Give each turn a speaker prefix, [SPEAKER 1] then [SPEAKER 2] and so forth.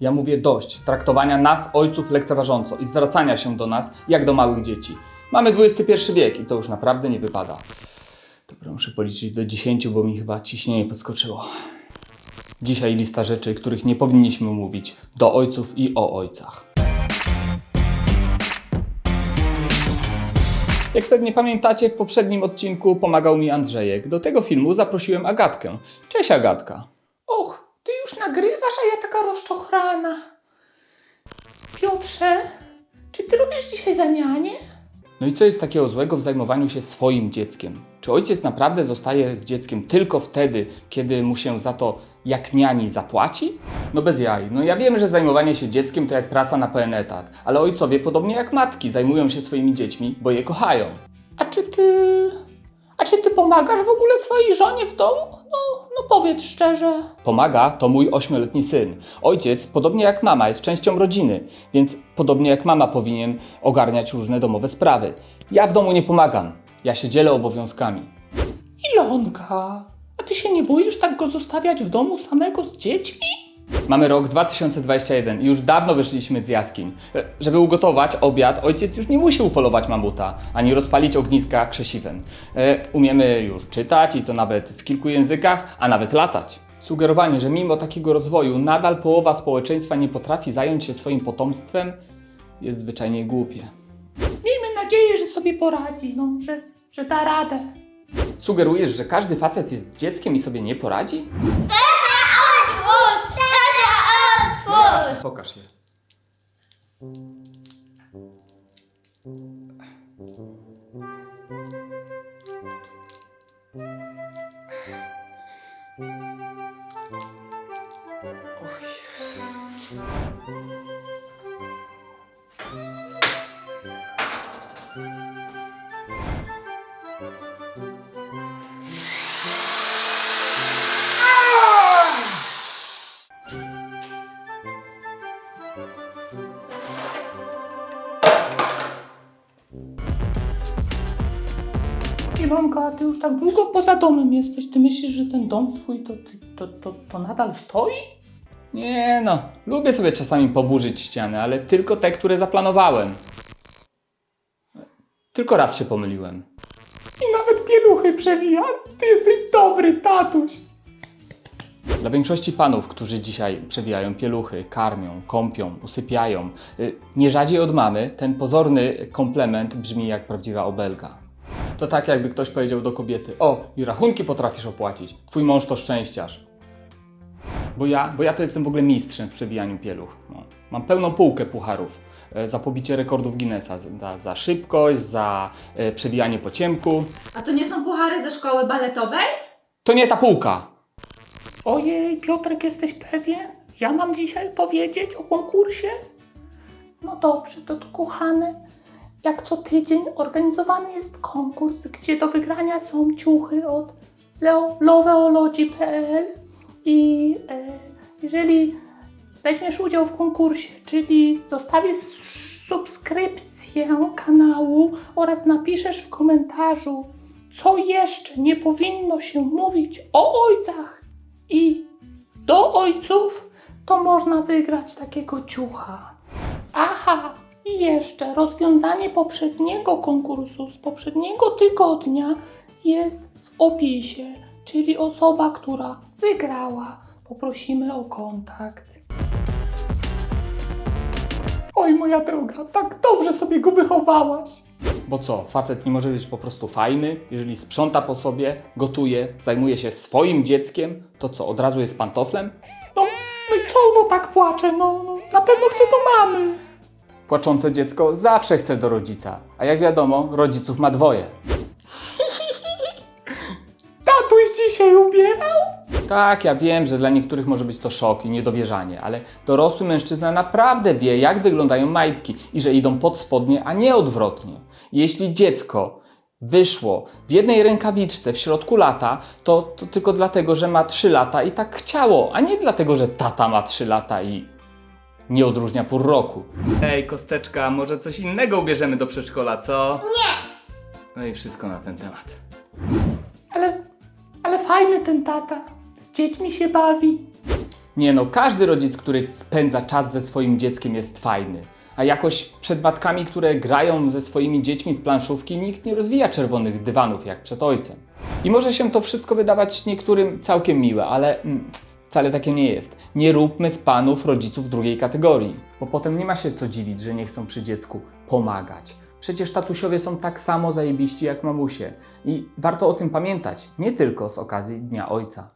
[SPEAKER 1] Ja mówię dość traktowania nas, ojców, lekceważąco i zwracania się do nas jak do małych dzieci. Mamy XXI wiek i to już naprawdę nie wypada. Dobra, muszę policzyć do 10, bo mi chyba ciśnienie podskoczyło. Dzisiaj lista rzeczy, których nie powinniśmy mówić do ojców i o ojcach. Jak pewnie pamiętacie, w poprzednim odcinku pomagał mi Andrzejek. Do tego filmu zaprosiłem Agatkę. Cześć Agatka.
[SPEAKER 2] Już nagrywasz, a ja taka rozczochrana. Piotrze, czy ty robisz dzisiaj zanianie?
[SPEAKER 1] No i co jest takiego złego w zajmowaniu się swoim dzieckiem? Czy ojciec naprawdę zostaje z dzieckiem tylko wtedy, kiedy mu się za to jak niani zapłaci? No bez jaj. No ja wiem, że zajmowanie się dzieckiem to jak praca na pełen etat, ale ojcowie, podobnie jak matki, zajmują się swoimi dziećmi, bo je kochają.
[SPEAKER 2] A czy ty... A czy ty pomagasz w ogóle swojej żonie w domu? No, no powiedz szczerze.
[SPEAKER 1] Pomaga to mój ośmioletni syn. Ojciec, podobnie jak mama, jest częścią rodziny, więc podobnie jak mama powinien ogarniać różne domowe sprawy. Ja w domu nie pomagam. Ja się dzielę obowiązkami.
[SPEAKER 2] Ilonka, a ty się nie boisz tak go zostawiać w domu samego z dziećmi?
[SPEAKER 1] Mamy rok 2021 i już dawno wyszliśmy z jaskiń. E, Żeby ugotować obiad, ojciec już nie musi upolować mamuta, ani rozpalić ogniska krzesiwem. E, Umiemy już czytać i to nawet w kilku językach, a nawet latać. Sugerowanie, że mimo takiego rozwoju nadal połowa społeczeństwa nie potrafi zająć się swoim potomstwem, jest zwyczajnie głupie.
[SPEAKER 2] Miejmy nadzieję, że sobie poradzi, no, że, że da radę.
[SPEAKER 1] Sugerujesz, że każdy facet jest dzieckiem i sobie nie poradzi? Jasne, pokaż je.
[SPEAKER 2] Ilonka, ty już tak długo poza domem jesteś. Ty myślisz, że ten dom twój to, to, to, to nadal stoi?
[SPEAKER 1] Nie no, lubię sobie czasami poburzyć ściany, ale tylko te, które zaplanowałem. Tylko raz się pomyliłem.
[SPEAKER 2] I nawet pieluchy przewija. Ty jesteś dobry, tatuś.
[SPEAKER 1] Dla większości panów, którzy dzisiaj przewijają pieluchy, karmią, kąpią, usypiają, y, nie rzadziej od mamy, ten pozorny komplement brzmi jak prawdziwa obelga. To tak jakby ktoś powiedział do kobiety: O, i rachunki potrafisz opłacić, twój mąż to szczęściarz. Bo ja, bo ja to jestem w ogóle mistrzem w przewijaniu pieluch. No. Mam pełną półkę pucharów e, za pobicie rekordów Guinnessa, za, za szybkość, za e, przewijanie po ciemku.
[SPEAKER 3] A to nie są puchary ze szkoły baletowej?
[SPEAKER 1] To nie ta półka!
[SPEAKER 2] Ojej, Piotrek, jesteś pewien? Ja mam dzisiaj powiedzieć o konkursie? No dobrze, to kochany. Jak co tydzień organizowany jest konkurs, gdzie do wygrania są ciuchy od loveology.pl i e, jeżeli weźmiesz udział w konkursie, czyli zostawisz subskrypcję kanału oraz napiszesz w komentarzu, co jeszcze nie powinno się mówić o ojcach i do ojców, to można wygrać takiego ciucha. Aha, i jeszcze rozwiązanie poprzedniego konkursu z poprzedniego tygodnia jest w opisie, czyli osoba, która wygrała, poprosimy o kontakt. Oj, moja droga, tak dobrze sobie go wychowałaś.
[SPEAKER 1] Bo co, facet nie może być po prostu fajny? Jeżeli sprząta po sobie, gotuje, zajmuje się swoim dzieckiem, to co, od razu jest pantoflem?
[SPEAKER 2] No, no i co no tak płacze? No, no na pewno chce do mamy.
[SPEAKER 1] Płaczące dziecko zawsze chce do rodzica, a jak wiadomo, rodziców ma dwoje.
[SPEAKER 2] Tatuś dzisiaj ubierał?
[SPEAKER 1] Tak, ja wiem, że dla niektórych może być to szok i niedowierzanie, ale dorosły mężczyzna naprawdę wie, jak wyglądają majtki i że idą pod spodnie, a nie odwrotnie. Jeśli dziecko wyszło w jednej rękawiczce w środku lata, to, to tylko dlatego, że ma 3 lata i tak chciało, a nie dlatego, że tata ma 3 lata i nie odróżnia pór roku. Ej, kosteczka, może coś innego ubierzemy do przedszkola, co? Nie! No i wszystko na ten temat.
[SPEAKER 2] Ale, ale fajny ten tata. Z dziećmi się bawi.
[SPEAKER 1] Nie no, każdy rodzic, który spędza czas ze swoim dzieckiem jest fajny. A jakoś przed matkami, które grają ze swoimi dziećmi w planszówki, nikt nie rozwija czerwonych dywanów jak przed ojcem. I może się to wszystko wydawać niektórym całkiem miłe, ale mm, wcale takie nie jest. Nie róbmy z panów rodziców drugiej kategorii, bo potem nie ma się co dziwić, że nie chcą przy dziecku pomagać. Przecież tatusiowie są tak samo zajebiści jak mamusie. I warto o tym pamiętać, nie tylko z okazji Dnia Ojca.